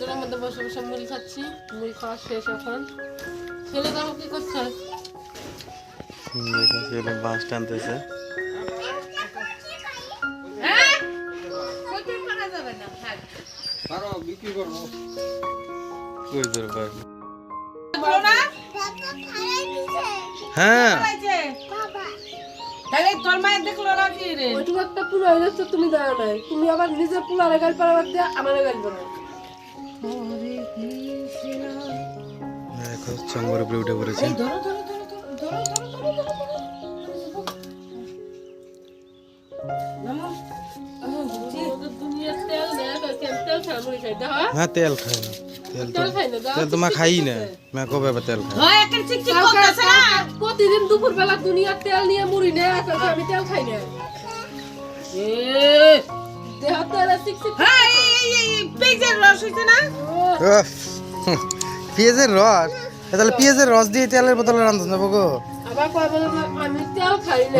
লোকজনের মধ্যে বসে বসে মুড়ি খাচ্ছি। মুড়ি খাওয়া শেষ এখন। ছেলে দেখো কি করছে? দেখো ছেলে বাস টানতেছে। হ্যাঁ? হ্যাঁ। তাহলে তোর মায়ের দেখল না কি রে? ওইটুকু একটা পুরো হয়ে যাচ্ছে তুমি জানো নাই। তুমি আবার নিজে পুরো গাল পারাবার দিয়ে আমার গাল বানাও। তেল খাই খাই না কবে তেল প্রতিদিন দুপুর বেলা দুনিয়ার তেল নিয়ে মুড়ি না আমি তেল খাই না। না? পেঁয়াজের রস? তাহলে পেঁয়াজের রস দিয়ে তেলের বোতলে রান্ধন যাব গো।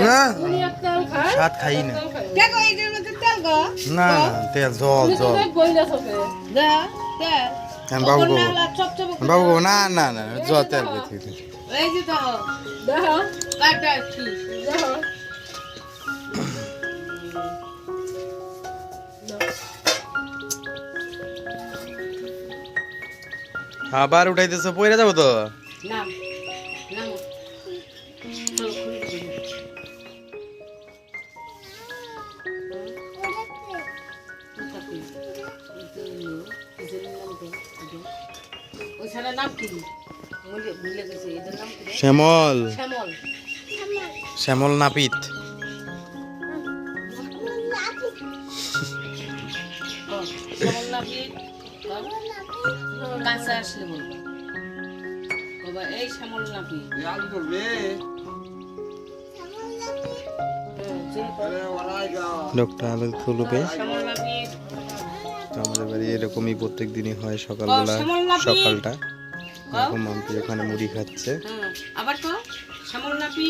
না ভাত খাই না। না? তেল জল জল। বাবু গো বাবু। গো না না হ্যাঁ, না জল তেল দেখি। দেখো। আবার উঠাইতেছো পয়রা যাব তো? শ্যামল। শ্যামল নাপিত। শ্যামল নাপিত। কাঁচা আলু করবে লোকটা আলু তুলবে আমাদের বাড়ি এরকমই প্রত্যেক দিনই হয় সকালবেলা সকালটা এরকম মাম্পি ওখানে মুড়ি খাচ্ছে আবার তো শ্যামল নাপি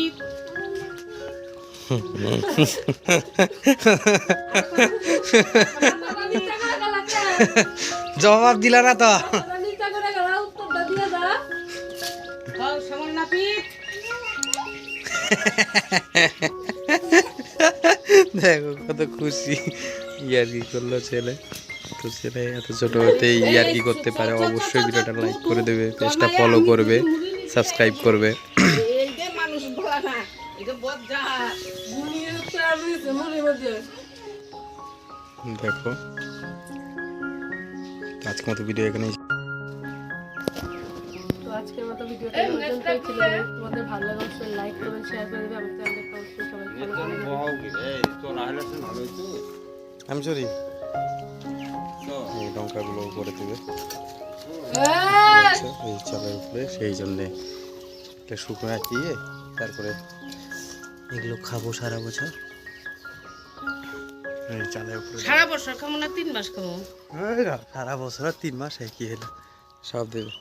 উত্তরটা দিয়ে না তো। দেখো কত খুশি। ইয়ার্কি করল ছেলে। তো ছেলে এত ছোট হতে ইয়ার্কি করতে পারে, অবশ্যই ভিডিওটা লাইক করে দেবে, পেজটা ফলো করবে সাবস্ক্রাইব করবে। এই দেখো আজকে মতো ভিডিও এখানেই তো আজকের মতো ভিডিওটা এই পর্যন্তই ছিল। তোমাদের ভালো লাগলে অবশ্যই লাইক করবেন শেয়ার করে দেবে। আমার চ্যানেলটা অবশ্যই সবাই ফলো করে দেবে আমি সরি এই লঙ্কাগুলো উপরে দেবে এই! চালের উপরে সেই জন্যে এটা শুকনো রাখিয়ে তারপরে এগুলো খাব সারা বছর। এই চালের উপরে সারা বছর না তিন মাস এই সারা বছর আর তিন মাস একই হলো। সব দেবে।